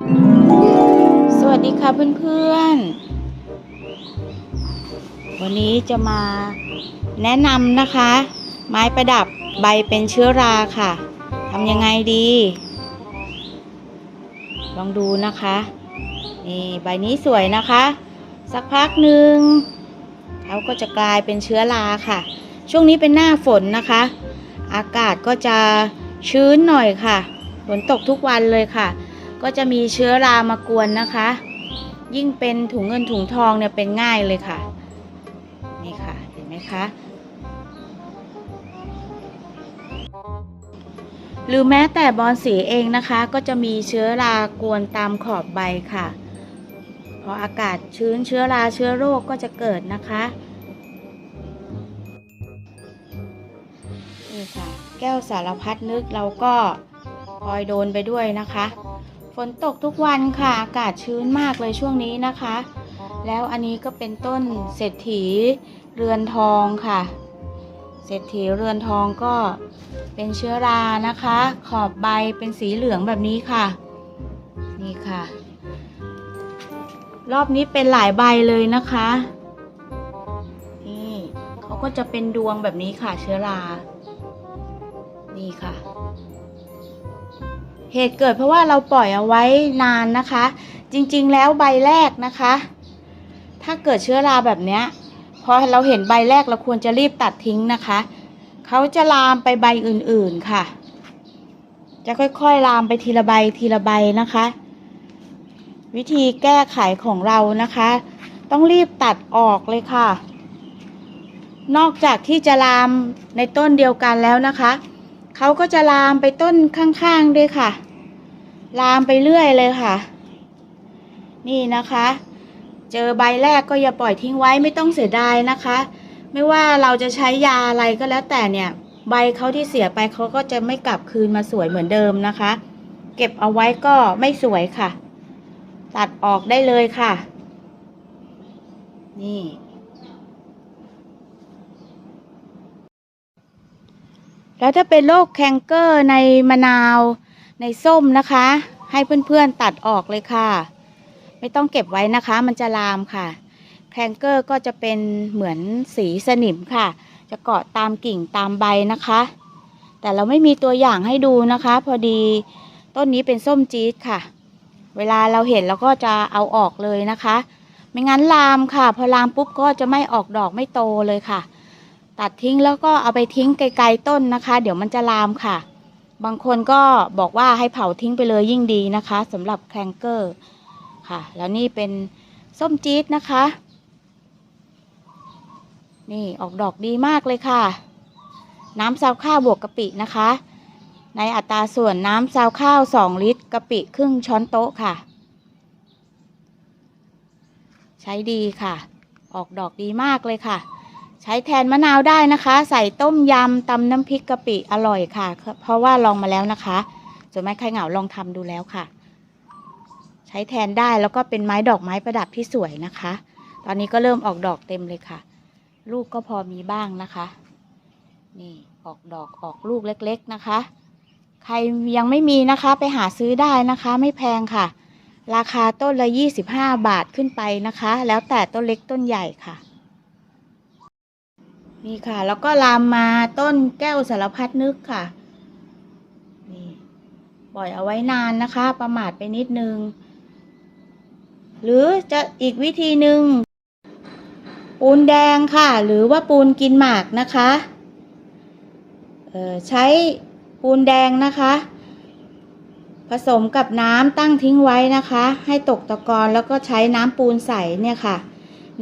สวัสดีค่ะเพื่อนๆ วันนี้จะมาแนะนำนะคะ ไม้ประดับใบเป็นเชื้อราค่ะทำยังไงดี ลองดูนะคะ นี่ใบนี้สวยนะคะ สักพักหนึ่งเขาก็จะกลายเป็นเชื้อราค่ะ ช่วงนี้เป็นหน้าฝนนะคะ อากาศก็จะชื้นหน่อยค่ะฝนตกทุกวันเลยค่ะ ก็จะมีเชื้อรามากวนนะคะ ยิ่งเป็นถุงเงินถุงทองเนี่ยเป็นง่ายเลยค่ะ นี่ค่ะเห็นไหมคะหรือแม้แต่บอนสีเองนะคะ ก็จะมีเชื้อรากวนตามขอบใบค่ะ พออากาศชื้นเชื้อราเชื้อโรคก็จะเกิดนะคะนี่ค่ะ แก้วสารพัดนึกเราก็พลอยโดนไปด้วยนะคะ นตกทุกวันค่ะ อากาศชื้นมากเลยช่วงนี้นะคะ แล้วอันนี้ก็เป็นต้นเศรษฐีเรือนทองค่ะ เศรษฐีเรือนทองก็เป็นเชื้อรานะคะ ขอบใบเป็นสีเหลืองแบบนี้ค่ะ นี่ค่ะ รอบนี้เป็นหลายใบเลยนะคะ นี่เขาก็จะเป็นดวงแบบนี้ค่ะ เชื้อรา นี่ค่ะ เหตุเกิดเพราะว่าเราปล่อยเอาไว้นานนะคะ จริงๆแล้วใบแรกนะคะ ถ้าเกิดเชื้อราแบบเนี้ยพอเราเห็นใบแรกเราควรจะรีบตัดทิ้งนะคะเขาจะลามไปใบอื่นๆค่ะ จะค่อยๆลามไปทีละใบทีละใบนะคะ วิธีแก้ไขของเรานะคะ ต้องรีบตัดออกเลยค่ะ นอกจากที่จะลามในต้นเดียวกันแล้วนะคะ เขาก็จะลามไปต้นข้างๆด้วยค่ะ ลามไปเรื่อยเลยค่ะ นี่นะคะ เจอใบแรกก็อย่าปล่อยทิ้งไว้ไม่ต้องเสียดายนะคะ ไม่ว่าเราจะใช้ยาอะไรก็แล้วแต่เนี่ย ใบเขาที่เสียไปเขาก็จะไม่กลับคืนมาสวยเหมือนเดิมนะคะ เก็บเอาไว้ก็ไม่สวยค่ะ ตัดออกได้เลยค่ะ นี่ แล้วถ้าเป็นโรคแคนเกอร์ในมะนาวในส้มนะคะ ให้เพื่อนๆตัดออกเลยค่ะ ไม่ต้องเก็บไว้นะคะ มันจะลามค่ะ แคนเกอร์ก็จะเป็นเหมือนสีสนิมค่ะ จะเกาะตามกิ่งตามใบนะคะ แต่เราไม่มีตัวอย่างให้ดูนะคะ พอดีต้นนี้เป็นส้มจี๊ดค่ะ เวลาเราเห็นเราก็จะเอาออกเลยนะคะ ไม่งั้นลามค่ะ พอลามปุ๊บก็จะไม่ออกดอกไม่โตเลยค่ะ ตัดทิ้งแล้วก็เอาไปทิ้งไกลๆต้นนะคะ เดี๋ยวมันจะลามค่ะ บางคนก็บอกว่าให้เผาทิ้งไปเลยยิ่งดีนะคะสำหรับแคลงเกอร์ค่ะ แล้วนี่เป็นส้มจี๊ดนะคะ นี่ออกดอกดีมากเลยค่ะ น้ำซาวข้าวบวกกะปินะคะ ในอัตราส่วนน้ำซาวข้าว 2 ลิตรกะปิครึ่งช้อนโต๊ะค่ะ ใช้ดีค่ะ ออกดอกดีมากเลยค่ะ ใช้แทนมะนาวได้นะคะ ใส่ต้มยำตำน้ำพริกกะปิอร่อยค่ะ เพราะว่าลองมาแล้วนะคะส่วนไม้ไข่เหงาลองทำดูแล้วค่ะ ใช้แทนได้แล้วก็เป็นไม้ดอกไม้ประดับที่สวยนะคะ ตอนนี้ก็เริ่มออกดอกเต็มเลยค่ะ ลูกก็พอมีบ้างนะคะ นี่ออกดอกออกลูกเล็ก ๆนะคะ ใครยังไม่มีนะคะไปหาซื้อได้นะคะ ไม่แพงค่ะ ราคาต้นละ 25 บาทขึ้นไปนะคะ แล้วแต่ต้นเล็กต้นใหญ่ค่ะ นี่ค่ะ แล้วก็ลามมาต้นแก้วสารพัดนึกค่ะ นี่ปล่อยเอาไว้นานนะคะ ประมาทไปนิดนึง หรือจะอีกวิธีหนึ่งปูนแดงค่ะ หรือว่าปูนกินหมากนะคะเออใช้ปูนแดงนะคะ ผสมกับน้ำตั้งทิ้งไว้นะคะ ให้ตกตะกอนแล้วก็ใช้น้ำปูนใสเนี่ยค่ะ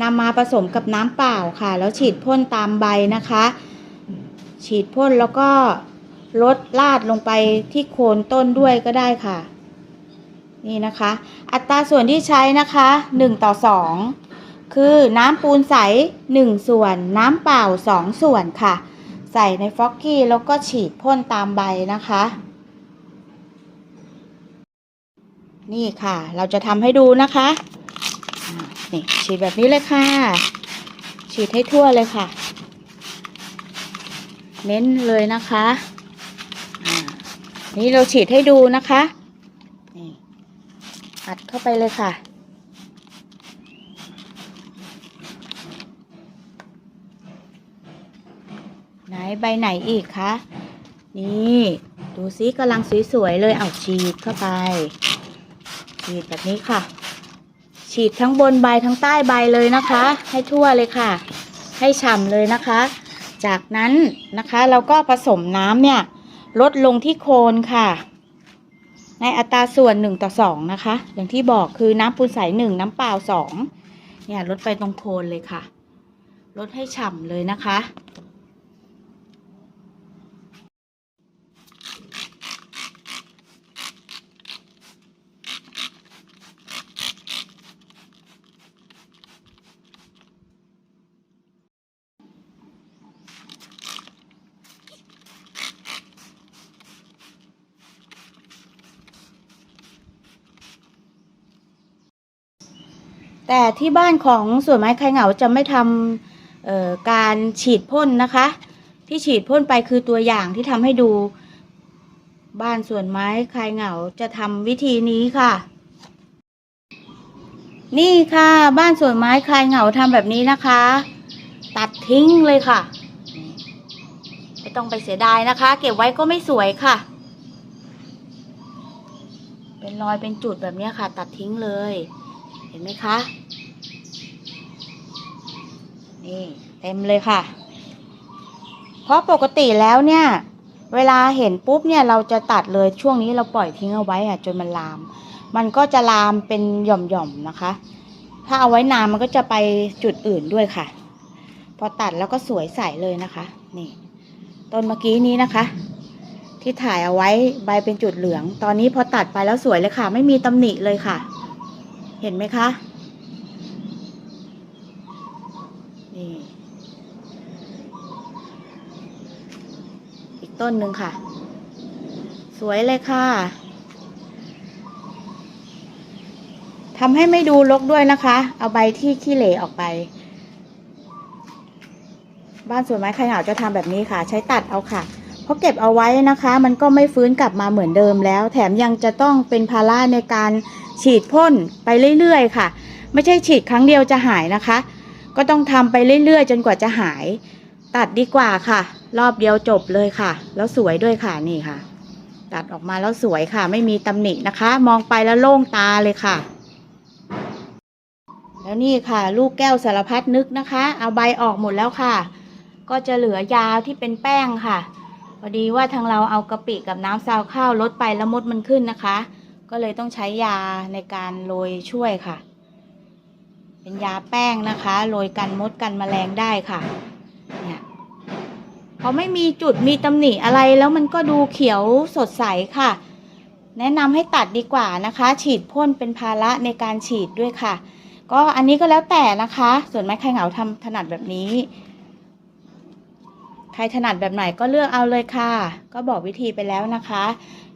นำมาผสมกับน้ำเปล่าค่ะ แล้วฉีดพ่นตามใบนะคะ ฉีดพ่นแล้วก็ลดลาดลงไปที่โคนต้นด้วยก็ได้ค่ะ นี่นะคะ อัตราส่วนที่ใช้นะคะ 1 ต่อ 2 คือน้ำปูนใส 1 ส่วน น้ำเปล่า 2 ส่วนค่ะ ใส่ในฟอกกี้แล้วก็ฉีดพ่นตามใบนะคะ นี่ค่ะ เราจะทำให้ดูนะคะ นี่ฉีดแบบนี้เลยค่ะ ฉีดให้ทั่วเลยค่ะ เน้นเลยนะคะนี่เราฉีดให้ดูนะคะนี่อัดเข้าไปเลยค่ะ ไหนใบไหนอีกคะ นี่ดูซิกำลังสวยๆเลยเอาฉีดเข้าไปฉีดแบบนี้ค่ะ ฉีดทั้งบนใบทั้งใต้ใบเลยนะคะ ให้ทั่วเลยค่ะ ให้ฉ่ำเลยนะคะ จากนั้นนะคะเราก็ผสมน้ำเนี่ยลดลงที่โคนค่ะ ในอัตราส่วน 1 ต่อ 2 นะคะ อย่างที่บอกคือน้ำปูนใส1น้ำเปล่า 2 เนี่ยลดไปตรงโคนเลยค่ะ ลดให้ฉ่ำเลยนะคะ แต่ที่บ้านของสวนไม้ใครเหงาจะไม่ทำการฉีดพ่นนะคะ ที่ฉีดพ่นไปคือตัวอย่างที่ทำให้ดู บ้านสวนไม้ใครเหงาจะทำวิธีนี้ค่ะ นี่ค่ะบ้านสวนไม้คลายเหงาทำแบบนี้นะคะ ตัดทิ้งเลยค่ะไม่ต้องไปเสียดายนะคะ เก็บไว้ก็ไม่สวยค่ะ เป็นรอยเป็นจุดแบบนี้ค่ะ ตัดทิ้งเลย เห็นไหมคะ นี่เต็มเลยค่ะ เพราะปกติแล้วเนี่ย เวลาเห็นปุ๊บเนี่ยเราจะตัดเลยช่วงนี้เราปล่อยทิ้งเอาไว้อะจนมันลาม มันก็จะลามเป็นหย่อมๆนะคะ ถ้าเอาไว้นานมันก็จะไปจุดอื่นด้วยค่ะ พอตัดแล้วก็สวยใสเลยนะคะ นี่ต้นเมื่อกี้นี้นะคะ ที่ถ่ายเอาไว้ใบเป็นจุดเหลือง ตอนนี้พอตัดไปแล้วสวยเลยค่ะ ไม่มีตำหนิเลยค่ะ เห็นไหมคะ นี่อีกต้นหนึ่งค่ะ สวยเลยค่ะทำให้ไม่ดูรกด้วยนะคะ เอาใบที่ขี้เหร่ออกไป บ้านสวนไม้ใครเหงาจะทำแบบนี้ค่ะ ใช้ตัดเอาค่ะ เพราะเก็บเอาไว้นะคะ มันก็ไม่ฟื้นกลับมาเหมือนเดิมแล้ว แถมยังจะต้องเป็นภาระในการฉีดพ่นไปเรื่อยๆ ค่ะ ไม่ใช่ฉีดครั้งเดียวจะหายนะคะ ก็ต้องทำไปเรื่อยๆ จนกว่าจะหาย ตัดดีกว่าค่ะ รอบเดียวจบเลยค่ะ แล้วสวยด้วยค่ะนี่ค่ะ ตัดออกมาแล้วสวยค่ะ ไม่มีตำหนินะคะ มองไปแล้วโล่งตาเลยค่ะ แล้วนี่ค่ะ ลูกแก้วสารพัดนึกนะคะ เอาใบออกหมดแล้วค่ะ ก็จะเหลือยาวที่เป็นแป้งค่ะพอดีว่าทางเราเอากะปิกับน้ำซาวข้าวลดไปแล้วมดมันขึ้นนะคะ ก็เลยต้องใช้ยาในการโรยช่วยค่ะ เป็นยาแป้งนะคะโรยกันมดกันแมลงได้ค่ะเนี่ยพอไม่มีจุดมีตำหนิอะไรแล้วมันก็ดูเขียวสดใสค่ะ แนะนำให้ตัดดีกว่านะคะ ฉีดพ่นเป็นภาระในการฉีดด้วยค่ะ ก็อันนี้ก็แล้วแต่นะคะ ส่วนไม้ใครเหงาทำถนัดแบบนี้ใครถนัดแบบไหนก็เลือกเอาเลยค่ะ ก็บอกวิธีไปแล้วนะคะ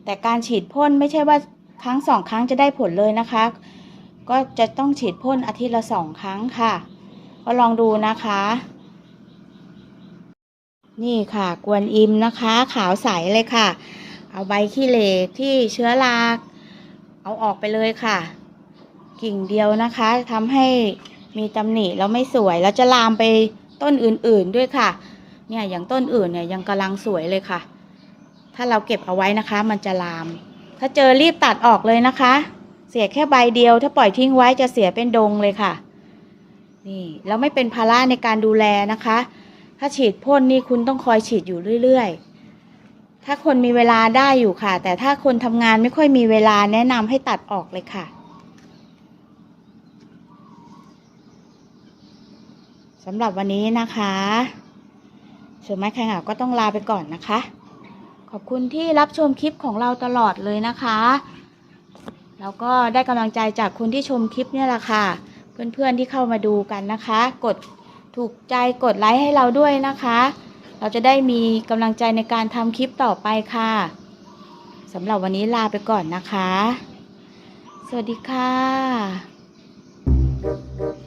แต่การฉีดพ่นไม่ใช่ว่าครั้งสองครั้งจะได้ผลเลยนะคะ ก็จะต้องฉีดพ่นอาทิตย์ละสองครั้งค่ะ ก็ลองดูนะคะ นี่ค่ะ กวนอิมนะคะ ขาวใสเลยค่ะ เอาใบขี้เหร่ที่เชื้อราเอาออกไปเลยค่ะ กิ่งเดียวนะคะทำให้มีตำหนิแล้วไม่สวย แล้วจะลามไปต้นอื่นๆด้วยค่ะ เนี่ยอย่างต้นอื่นเนี่ยยังกำลังสวยเลยค่ะ ถ้าเราเก็บเอาไว้นะคะ มันจะลาม ถ้าเจอรีบตัดออกเลยนะคะ เสียแค่ใบเดียว ถ้าปล่อยทิ้งไว้จะเสียเป็นดงเลยค่ะ นี่แล้วไม่เป็นภาระในการดูแลนะคะ ถ้าฉีดพ่นนี่คุณต้องคอยฉีดอยู่เรื่อยๆ ถ้าคนมีเวลาได้อยู่ค่ะ แต่ถ้าคนทำงานไม่ค่อยมีเวลาแนะนำให้ตัดออกเลยค่ะสำหรับวันนี้นะคะส่วนไม้ใครเหงาก็ต้องลาไปก่อนนะคะ ขอบคุณที่รับชมคลิปของเราตลอดเลยนะคะ แล้วก็ได้กำลังใจจากคนที่ชมคลิปเนี่ยแหละค่ะ เพื่อนๆที่เข้ามาดูกันนะคะ กดถูกใจกดไลค์ให้เราด้วยนะคะ เราจะได้มีกำลังใจในการทำคลิปต่อไปค่ะสำหรับวันนี้ลาไปก่อนนะคะ สวัสดีค่ะ